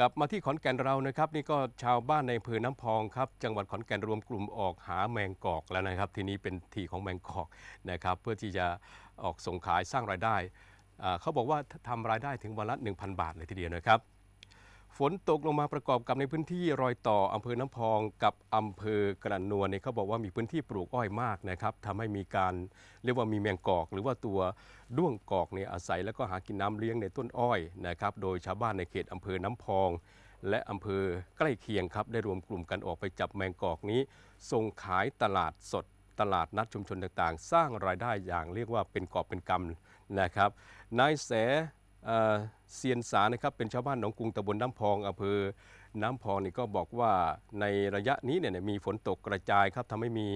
กลับมาที่ขอนแก่นเรานะครับนี่ก็ชาวบ้านในอำเภอน้ำพองครับจังหวัดขอนแก่นรวมกลุ่มออกหาแมงกอกแล้วนะครับ ทีนี้เป็นทีของแมงกอกนะครับ เพื่อที่จะออกส่งขายสร้างรายได้อ่าเขาบอกว่าทำรายได้ถึงวันละ 1,000 บาทเลยทีเดียวนะครับ ฝนตกลงมาประกอบกับในพื้นที่รอยต่ออำเภอน้ำพองกับอำเภอกระนวลเนี่ยเขาบอกว่ามีพื้นที่ปลูกอ้อยมากนะครับทำให้มีการเรียกว่ามีแมงกอก หรือว่าตัวด้วงกอกเนี่ยอาศัยแล้วก็หากินน้ำเลี้ยงในต้นอ้อยนะครับโดยชาวบ้านในเขตอำเภอน้ำพอง และอำเภอใกล้เคียงครับได้รวมกลุ่มกันออกไปจับแมงกอกนี้ ส่งขายตลาดสดตลาดนัดชุมชนต่างๆ สร้างรายได้อย่างเรียกว่าเป็นกอบเป็นกำนะครับนายแส เซียนสานะครับเป็นชาวบ้านหนองกรุงตะบนน้ำพองอำเภอ น้ำพองนี่ก็บอกว่าในระยะนี้เนี่ยมีฝนตกกระจายครับทำให้มี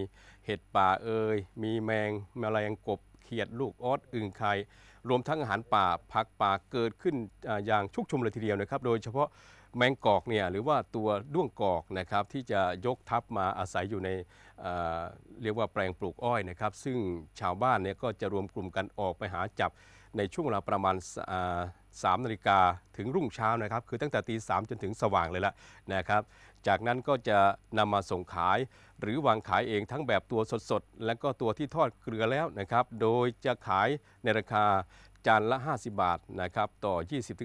เห็ดป่าเอ่ยมีแมงแมลงกบเขียดลูกออสอึ่งไข่รวมทั้งอาหารป่าผักป่าเกิดขึ้นอย่างชุกชุมเลยทีเดียวนะครับ โดยเฉพาะแมงกอกเนี่ยหรือว่าตัวด้วงกอกนะครับที่จะยกทับมาอาศัยอยู่ในเเรียกว่าแปลงปลูกอ้อยนะครับ ซึ่งชาวบ้านเนี่ยก็จะรวมกลุ่มกันออกไปหาจับในช่วงเวลาประมาณ สามนาฬิกาถึงรุ่งเช้านะครับ คือตั้งแต่ตีสามจนถึงสว่างเลยละนะครับ จากนั้นก็จะนำมาส่งขาย หรือวางขายเองทั้งแบบตัวสดๆ และก็ตัวที่ทอดเกลือแล้วนะครับ โดยจะขายในราคาจานละ 50 บาทนะครับต่อ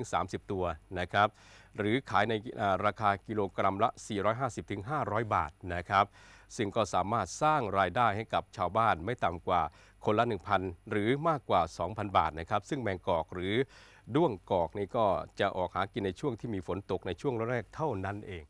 20-30 ตัวนะครับหรือขายในราคากิโลกรัมละ 450-500 บาทนะครับซึ่งก็สามารถสร้างรายได้ให้กับชาวบ้านไม่ต่ำกว่าคนละ 1,000 หรือมากกว่า 2,000 บาทนะครับ ซึ่งแมงกอกหรือด้วงกอกนี่ก็จะออกหากินในช่วงที่มีฝนตกในช่วงแรกๆเท่านั้นเอง